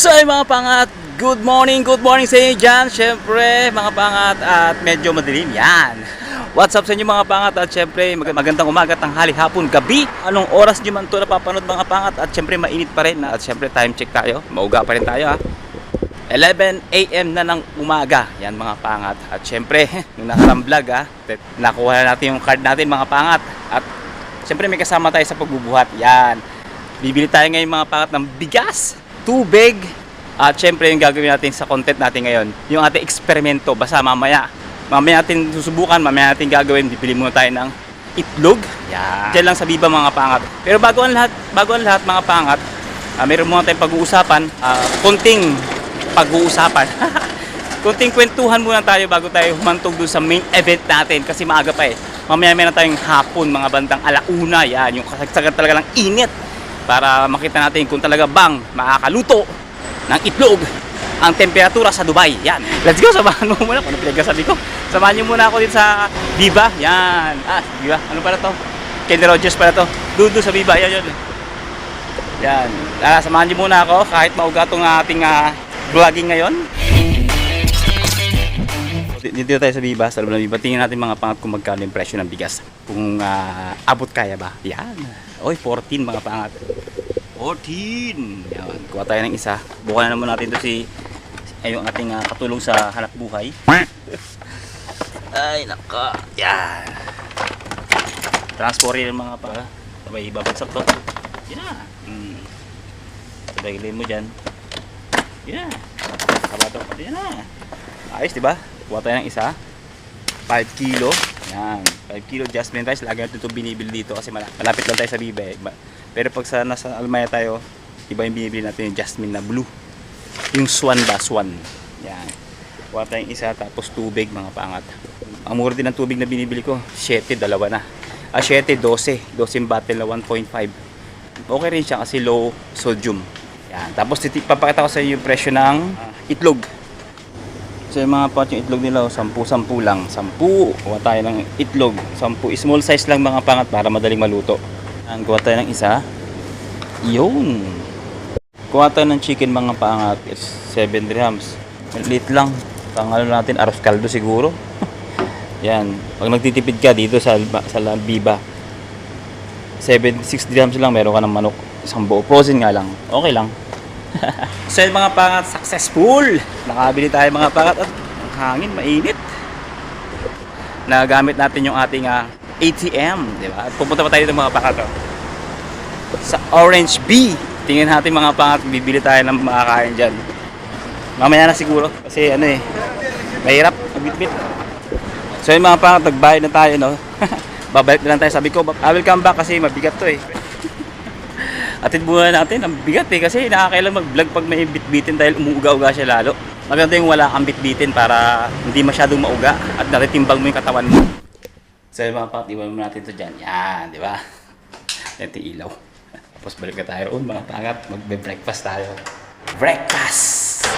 So ay mga pangat, good morning, good morning sa inyo dyan. Siyempre, mga pangat at medyo madilim yan. What's up sa inyo mga pangat at siyempre mag- magandang umaga, tanghali, hapon, gabi. Anong oras nyo man ito napapanood mga pangat at siyempre mainit pa rin. At siyempre time check tayo, mauga pa rin tayo ha. 11 a.m. na ng umaga. Yan mga pangat. At syempre, nung nakarang vlog ha, nakuha na natin yung card natin mga pangat. At syempre may kasama tayo sa pagbubuhat. Yan. Bibili tayo ngayon mga pangat ng bigas, tubig, at syempre yung gagawin natin sa content natin ngayon, yung ating eksperimento. Basta mamaya, mamaya natin susubukan, mamaya natin gagawin, bibili muna tayo ng itlog. Yan. Diyan lang sa Biba mga pangat. Pero bago ang lahat, bago ang lahat mga pangat, ah, meron muna tayong pag-uusapan, ah, konting pag-uusapan. konting kwentuhan muna tayo bago tayo humantog dun sa main event natin kasi maaga pa eh. Mamaya meron tayong hapon, mga bandang alauna, yan, yung kasagsagan talaga ng init para makita natin kung talaga bang makakaluto ng itlog ang temperatura sa Dubai. Yan. Let's go, samahan mo muna. Ano pinagkasabi ko. Samahan niyo muna ako din sa Viva. Yan. Ah, Viva. Ano pala to? Kenny Rogers pala to. Doon sa Viva. Yan, yun. Yan. Ah, samahan niyo muna ako kahit mauga tong ating ah, vlogging ngayon. Dito tayo sa Viva, sa Viva. Tingnan natin mga pangat kung magkano yung presyo ng bigas. Kung ah, abot kaya ba. Yan. Oy, 14 mga pangat. 14! Yan. Kuha tayo ng isa. Bukan na naman natin to si ay yung ating ah, katulong sa hanap buhay. Ay, naka. Yan. Transportin ng mga pa. Sabay babagsak to. Yan na. Hmm. Sabay gilin mo dyan. Yan na. Kabato. Yan na. Ayos, di ba? Kuha tayo ng isa. 5 kilo. Yan. 5 kilo jasmine rice. Lagi natin ito binibili dito kasi mala- malapit lang tayo sa Bibe. Pero pag sa nasa Almaya tayo, iba yung binibili natin yung jasmine na blue. Yung swan ba? Swan. Yan. Kuha tayong isa tapos tubig mga pangat. Ang mura din ng tubig na binibili ko. 7, dalawa na. Ah, 7, 12. 12 bottle na 1.5. Okay rin siya kasi low sodium. Yan. Tapos papakita ko sa inyo yung presyo ng ah, itlog. So yung mga pot yung itlog nila, 10-10 lang. 10. Kuha tayo ng itlog. 10. Small size lang mga pangat para madaling maluto. Ang kuha tayo ng isa. Yun. Kuha tayo ng chicken mga pangat. 7 dirhams. Maliit lang. Pang ano natin, aros kaldo siguro. Yan. Pag nagtitipid ka dito sa, sa La Biba, 7, 6 dirhams lang meron ka ng manok. Isang buo. Frozen nga lang. Okay lang. so yun mga pangat, successful! Nakabili tayo mga pangat at ang hangin, mainit. Nagamit natin yung ating ah, ATM, di ba? At pupunta pa tayo dito mga pangat. oh. Sa Orange Bee. Tingnan natin mga pangat, bibili tayo ng makakain dyan. Mamaya na siguro kasi ano eh, mahirap, magbitbit. So yung mga pangat, nagbayad na tayo, no? Babalik na lang tayo. Sabi ko, I will come back kasi mabigat to eh. Atid muna natin, ang bigat eh kasi nakakailan mag-vlog pag may bitbitin dahil umuuga-uga siya lalo. Maganda yung wala kang bitbitin para hindi masyadong mauga at natitimbang mo yung katawan mo. So yung mga pangat, iwan mo natin to dyan. Yan, di ba? Ito ilaw. Tapos balik na tayo roon mga pangat, magbe-breakfast tayo. Breakfast!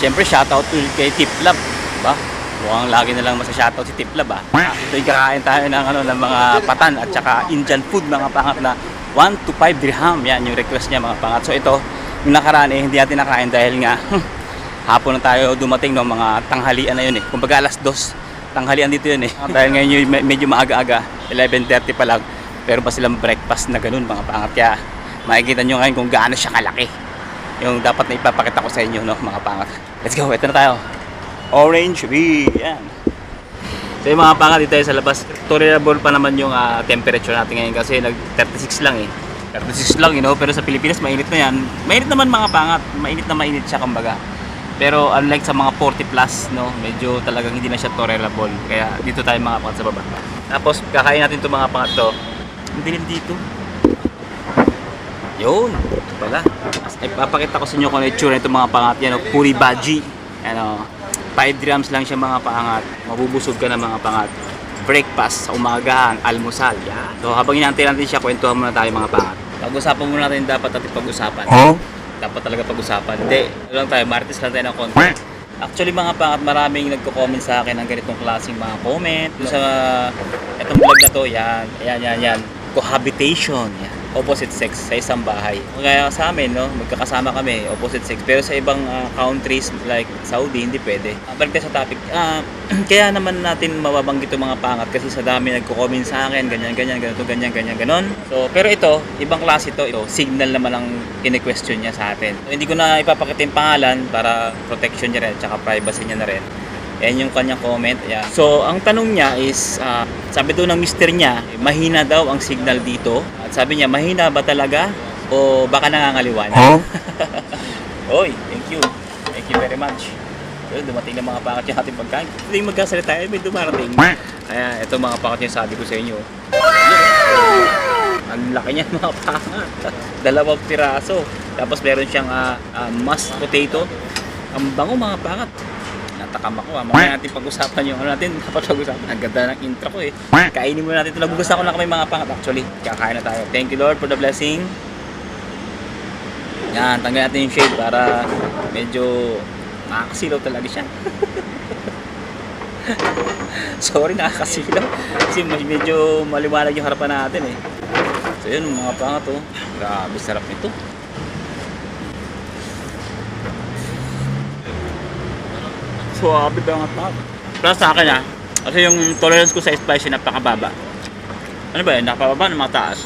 Siyempre, shoutout to kay Tiplab. Diba? Mukhang lagi na lang masa-shoutout si Tiplab ah. Ito yung kakain tayo ng, ano, ng mga patan at saka Indian food mga pangat na 1 to 5 dirham. Yan yung request niya mga pangat. So ito, yung nakaraan eh, hindi natin nakain dahil nga hapon na tayo dumating no, mga tanghalian na yun eh. Kumbaga alas 2, tanghalian dito yun eh. dahil ngayon yung me- medyo maaga-aga, 11.30 pa lang. Pero pa silang breakfast na ganun mga pangat. Kaya makikita nyo ngayon kung gaano siya kalaki yung dapat na ipapakita ko sa inyo, no, mga pangat. Let's go, ito na tayo. Orange bee, yan. So yung mga pangat dito sa labas, tolerable pa naman yung ah, temperature natin ngayon kasi nag 36 lang eh. 36 lang, you know, pero sa Pilipinas mainit na yan. Mainit naman mga pangat, mainit na mainit siya kumbaga. Pero unlike sa mga 40 plus, no, medyo talagang hindi na siya tolerable. Kaya dito tayo mga pangat sa baba. Tapos kakain natin itong mga pangat to. Ang dilim dito. Yun, ito pala. As, ipapakita ko sa inyo kung ano itsura nito mga pangat yan. oh, Puri baji. Ano, 5 grams lang siya mga pangat. Mabubusog ka na mga pangat. Breakfast sa umagahan, almusal. Yan. So habang inaantay natin siya, kwentuhan muna tayo mga pangat. Pag-usapan muna natin dapat natin pag-usapan. Dapat talaga pag-usapan. Hindi, ano lang tayo, martes lang tayo ng content. Actually mga pangat, maraming nagko-comment sa akin ng ganitong klaseng mga comment. Doon sa itong vlog na to, yan, yan, yan, yan. Cohabitation, yan. Opposite sex sa isang bahay. Kaya sa amin, no, magkakasama kami, opposite sex. Pero sa ibang ah, countries like Saudi, hindi pwede. Uh, balik tayo sa topic. Ah, kaya naman natin mababanggit yung mga pangat kasi sa dami nagko-comment sa akin, ganyan, ganyan, ganito, ganyan, ganyan, ganon. So, pero ito, ibang klase ito. Ito, signal naman ang kine-question niya sa atin. So, hindi ko na ipapakita yung pangalan para protection niya rin, tsaka privacy niya na rin. Yan yung kanyang comment. Ayan. So, ang tanong niya is, ah, sabi doon ng mister niya, mahina daw ang signal dito. At sabi niya, mahina ba talaga? O baka nangangaliwan? Huh? Oy, thank you. Thank you very much. So, dumating na mga pangat yung ating pagkain. Hindi magkasalita, eh, may dumarating. Kaya ito mga pangat yung sabi ko sa inyo. Ang laki niya mga pangat. Dalawang piraso. Tapos meron siyang ah, ah, mashed potato. Ang bango mga pangat. Natakam ako. Mamaya natin pag-usapan yung ano natin. Dapat pag-usapan. Ang ganda ng intro ko eh. Kainin muna natin ito. Nagugustuhan ko na kami mga pangat actually. Kakain na tayo. Thank you Lord for the blessing. Yan, tanggalin natin yung shade para medyo nakakasilaw talaga siya. Sorry, nakakasilaw. Kasi medyo maliwanag yung harapan natin eh. So yun, mga pangat oh. Grabe, sarap nito. Suwabe ba nga pangat? Plus sa akin ah, kasi yung tolerance ko sa spicy napakababa. Ano ba yun? Napababa na mataas.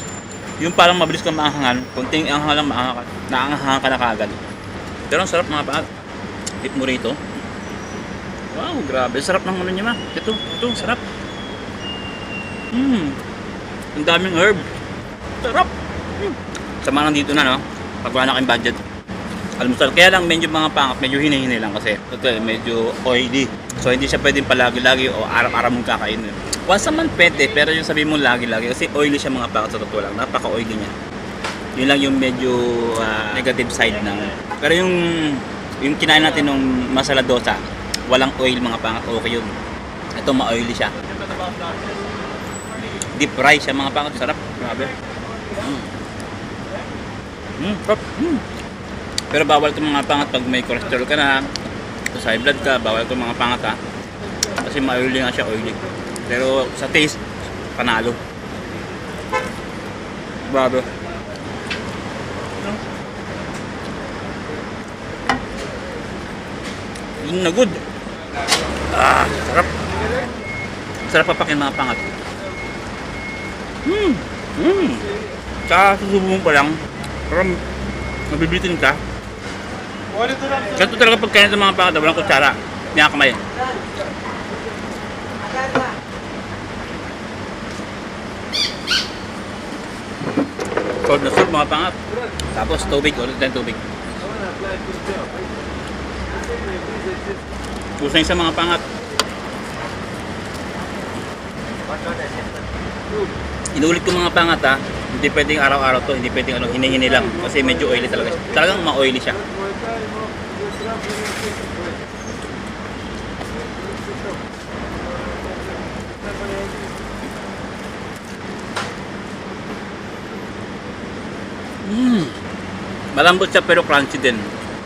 Yung parang mabilis kang maanghangan, kunting anghang lang maanghangan naanghangan ka na kagad. Pero ang sarap mga pangat. Tip mo rito. Wow, grabe. Sarap ng ano niya ma. Ito, ito, sarap. Mmm. Ang daming herb. Sarap. Mm. Sama lang dito na, no? Pag wala na kayong budget. Almusal. Kaya lang medyo mga pangat, medyo hinihini lang kasi ito eh, medyo oily. So hindi siya pwedeng palagi-lagi o araw-araw mong kakainin. Once a month pwede, pero yung sabi mo lagi-lagi kasi oily siya mga pangat sa totoo lang. Napaka-oily niya. Yun lang yung medyo ah, negative side ng... Pero yung yung kinain natin nung masala dosa, walang oil mga pangat, okay yun. Ito ma-oily siya. Deep fry siya mga pangat, sarap. Grabe. Mm. Mm. Mm. Pero bawal itong mga pangat pag may cholesterol ka na, sa high blood ka, bawal itong mga pangat ha. Kasi ma-oily nga siya, oily. Pero sa taste, panalo. Grabe. Yun na good. Ah, sarap. Sarap papakin mga pangat. Hmm. Hmm. Tsaka susubong pa lang. Parang mabibitin ka. Ganito talaga pagkain ng mga pangat. Walang kutsara. Hindi kamay. Cold na soup mga pangat. Tapos tubig. Ulit tayong tubig. Kusang sa mga pangat. Inulit ko mga pangat ha. Hindi pwedeng araw-araw to, hindi pwedeng ano, hini-hini lang kasi medyo oily talaga. Talagang ma-oily siya. Mm. Malambot siya pero crunchy din.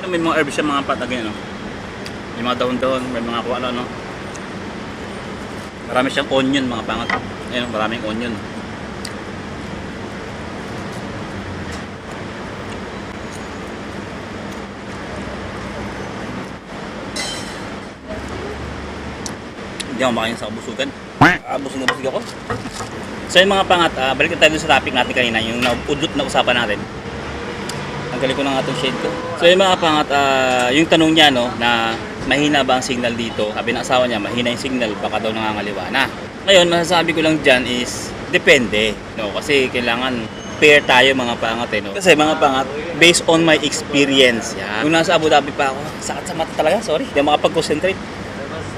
May mga herbs siya mga patag no? May mga dahon-dahon, may mga kung ano, no? Marami siyang onion, mga pangat. Ayun, maraming onion. Hindi ako makain sa kabusugan. Ah, busog na busog ako. So yung mga pangat, ah, balik tayo sa topic natin kanina, yung naudot na usapan natin. Ang galing ko ng atong shade ko. So yung mga pangat, ah, yung tanong niya no, na mahina ba ang signal dito? Sabi ng asawa niya, mahina yung signal, baka daw nangangaliwa na. Ngayon, masasabi ko lang dyan is, depende. No? Kasi kailangan fair tayo mga pangat eh. No? Kasi mga pangat, based on my experience, yan. Nung nasa Abu Dhabi pa ako, sakit sa mata talaga, sorry. Hindi makapag-concentrate.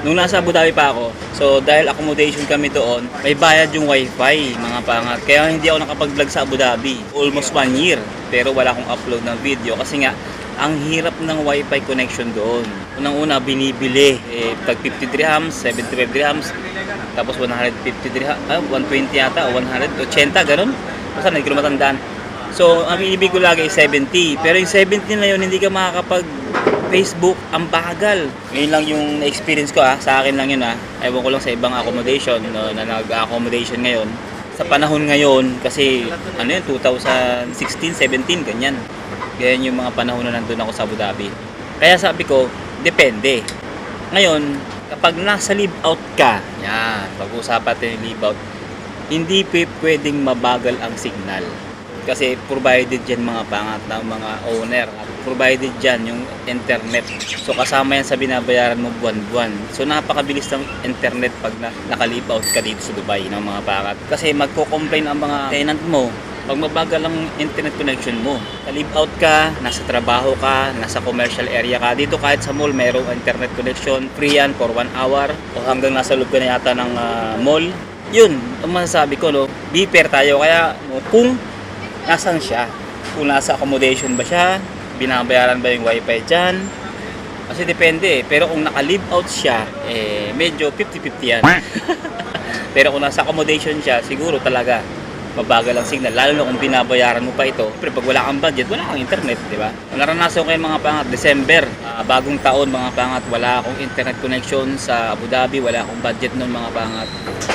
Nung nasa Abu Dhabi pa ako, so dahil accommodation kami doon, may bayad yung wifi, mga pangat. Kaya hindi ako nakapag-vlog sa Abu Dhabi. Almost one year. Pero wala akong upload ng video kasi nga, ang hirap ng wifi connection doon. Unang-una, binibili. Eh, tag 50 dirhams, 75 dirhams, tapos 150 dirhams, ah, 120 yata, o 180, ganun. Basta hindi ko matandaan. So, ang binibig ko lagi ay 70. Pero yung 70 na yun, hindi ka makakapag Facebook, ang bagal. Ngayon lang yung na-experience ko ah, sa akin lang yun ah. Ewan ko lang sa ibang accommodation no, na nag-accommodation ngayon. sa panahon ngayon, kasi ano yun, 2016, 17, ganyan. Ganyan yung mga panahon na nandun ako sa Abu Dhabi. Kaya sabi ko, depende. Ngayon, kapag nasa live out ka, yan, pag-uusapan natin yung live out, hindi pwedeng mabagal ang signal. Kasi provided yan mga pangat ng mga owner at provided dyan yung internet. So kasama yan sa binabayaran mo buwan-buwan. So napakabilis ng internet pag na, nakalive out ka dito sa Dubai ng mga pangat. Kasi magko-complain ang mga tenant mo pag mabagal ang internet connection mo. Ka-live out ka, nasa trabaho ka, nasa commercial area ka. Dito kahit sa mall, mayroong internet connection. Free yan for 1 hour o hanggang nasa loob ka na yata ng ah, mall. Yun, ang masasabi ko, no, be fair tayo. Kaya no, kung nasan siya, kung nasa accommodation ba siya, binabayaran ba yung wifi dyan, kasi depende eh. Pero kung naka-live out siya, eh, medyo 50-50 yan. Pero kung nasa accommodation siya, siguro talaga mabagal ang signal. Lalo na kung binabayaran mo pa ito. Pero pag wala kang budget, wala kang internet, di ba? Naranasan ko yung mga pangat, December, ah, bagong taon mga pangat, wala akong internet connection sa Abu Dhabi, wala akong budget noon mga pangat.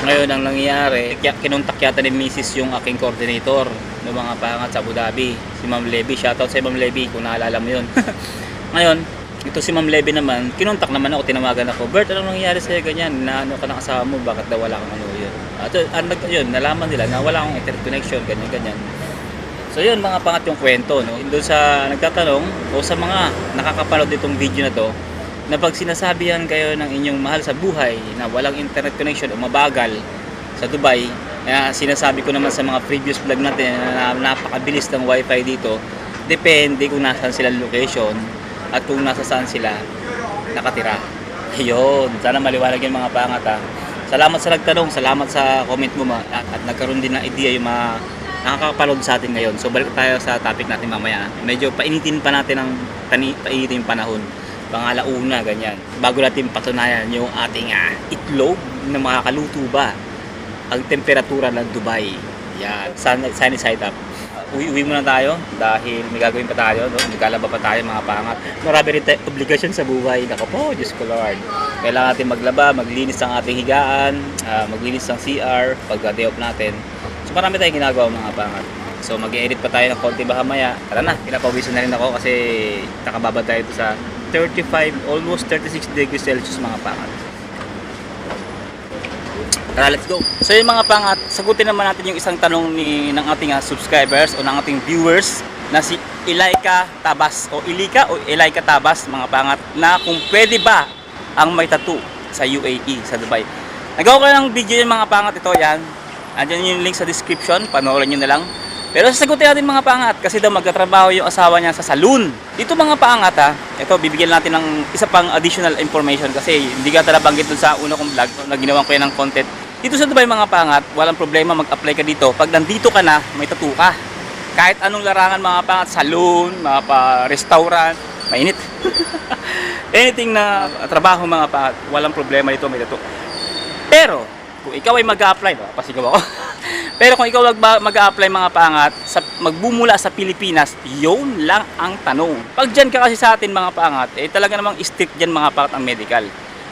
Ngayon ang nangyayari, kinontak yata ni Mrs. yung aking coordinator ng mga pangat sa Abu Dhabi, si Ma'am Levy. Shoutout sa Ma'am Levy kung naalala mo yun. Ngayon, ito si Ma'am Levy naman, kinontak naman ako, tinawagan ako, Bert, anong nangyayari sa'yo ganyan? Na ano ka ng asawa mo, bakit daw wala kang ano yun? At uh, nag, yun, nalaman nila na wala akong internet connection, ganyan, ganyan. So yun, mga pangat yung kwento, no? Doon sa nagtatanong, o sa mga nakakapanood itong video na to, na pag sinasabihan kayo ng inyong mahal sa buhay na walang internet connection o mabagal sa Dubai, na sinasabi ko naman sa mga previous vlog natin na napakabilis ng wifi dito, depende kung nasaan sila location at kung nasa saan sila nakatira. Ayun, sana maliwanag yung mga pangat ha. Salamat sa nagtanong, salamat sa comment mo ma- at, at nagkaroon din ng idea yung mga nakakapanood sa atin ngayon. So balik tayo sa topic natin mamaya. Medyo painitin pa natin ang tani, painitin panahon. Pangalauna, ganyan. Bago natin patunayan yung ating ah, itlog na makakaluto ba ang temperatura ng Dubai. Yan, sun, sunny side up. Uwi-uwi muna tayo dahil may gagawin pa tayo, no? Magkalaba pa tayo mga pangat. Marami rin tayong obligasyon sa buhay. Nako po, Diyos ko Lord. Kailangan natin maglaba, maglinis ng ating higaan, ah, maglinis ng CR pag day off natin. So marami tayong ginagawa mga pangat. So mag-edit pa tayo ng konti baka maya. Tara na, pinapawisan na rin ako kasi nakababa tayo sa 35, almost 36 degrees Celsius mga pangat. Tara, let's go. So yung mga pangat, sagutin naman natin yung isang tanong ni ng ating ah, subscribers o ng ating viewers na si Ilaika Tabas o Ilika o Ilaika Tabas mga pangat na kung pwede ba ang may tattoo sa UAE, sa Dubai. Nagawa ko ng video yung mga pangat ito, yan. Andiyan yung link sa description, panoorin nyo na lang. Pero sasagutin natin mga pangat kasi daw magtatrabaho yung asawa niya sa saloon. Dito mga pangat ha, ito bibigyan natin ng isa pang additional information kasi hindi ka talaga banggit dun sa una kong vlog na ginawan ko yan ng content. Dito sa Dubai mga pangat, walang problema mag-apply ka dito. Pag nandito ka na, may tattoo ka. Kahit anong larangan mga pangat, saloon, mga pa-restaurant, mainit. Anything na trabaho mga pangat, walang problema dito, may tattoo. Pero, kung ikaw ay mag-a-apply, no, pasigaw ako. Pero kung ikaw mag- mag-a-apply mga pangat, sa, magbumula sa Pilipinas, yun lang ang tanong. Pag dyan ka kasi sa atin mga pangat, eh talaga namang strict dyan mga pangat ang medical.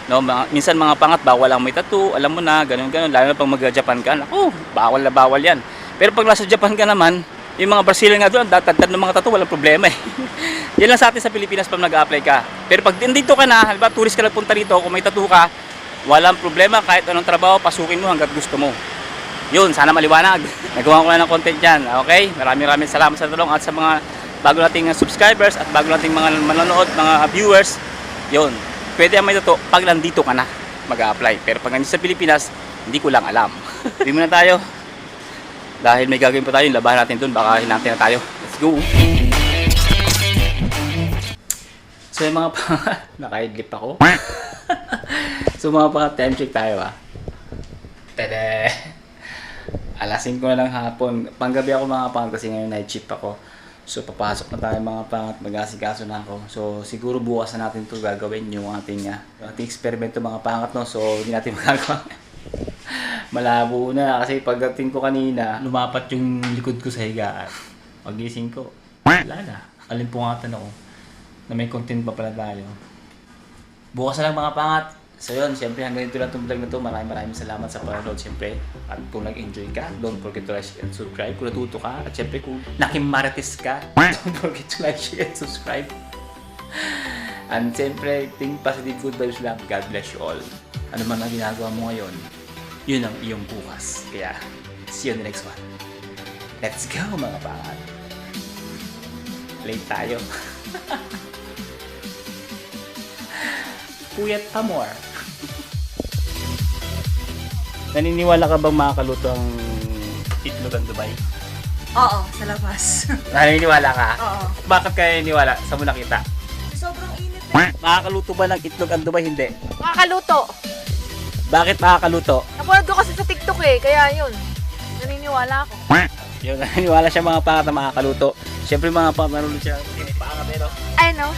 No, mga, minsan mga pangat, bawal ang may tattoo, alam mo na, ganun ganun. Lalo na pag mag-Japan ka, naku, bawal na bawal yan. Pero pag nasa Japan ka naman, yung mga Brazilian nga doon, tatad ng mga tattoo, walang problema eh. yan lang sa atin sa Pilipinas pag nag-apply ka. Pero pag dito ka na, halimbawa tourist ka lang punta rito, kung may tattoo ka, walang problema kahit anong trabaho, pasukin mo hanggat gusto mo. Yun, sana maliwanag. Nagawa ko na ng content dyan. Okay? Maraming maraming salamat sa tulong at sa mga bago nating subscribers at bago nating mga manonood, mga viewers. Yun, pwede ang may totoo pag nandito ka na mag-apply. Pero pag nandito sa Pilipinas, hindi ko lang alam. Hindi muna tayo. Dahil may gagawin pa tayo, labahan natin dun, baka hinantay na tayo. Let's go! So yung mga pa, nakaidlip ako. so mga pa, time check tayo ah. Tada! Alas 5 na lang hapon. Panggabi ako mga pangat kasi ngayon night shift ako. So papasok na tayo mga pangat, mag-asikaso na ako. So siguro bukas na natin 'to gagawin yung ating uh, ating eksperimento mga pangat no. So hindi natin magagawa. Malabo na kasi pagdating ko kanina, lumapat yung likod ko sa higaan. Pagising ko, wala na. Alimpungatan ako na may content pa pala tayo. Bukas na lang mga pangat. So yun, syempre hanggang dito lang itong vlog na to. Maraming maraming salamat sa panonood syempre. At kung nag-enjoy ka, don't forget to like and subscribe. Kung natuto ka, at syempre kung nakimarites ka, don't forget to like, share, and subscribe. And syempre, think positive good vibes lang. God bless you all. Ano man ang ginagawa mo ngayon, yun ang iyong bukas. Kaya, see you on the next one. Let's go mga pangat. Late tayo. Puyat pa more. Naniniwala ka bang makakaluto ang itlog ang Dubai? Oo, sa labas. Naniniwala ka? Oo. Bakit ka naniniwala? Sa mo nakita? Sobrang init eh. Makakaluto ba ng itlog ang Dubai? Hindi. Makakaluto. Bakit makakaluto? Napanood ko kasi sa TikTok eh, kaya yun. Naniniwala ako. Yung naniniwala siya mga pangat na makakaluto. Siyempre mga pangat na nanonood siya. Hindi pa pero Ay no?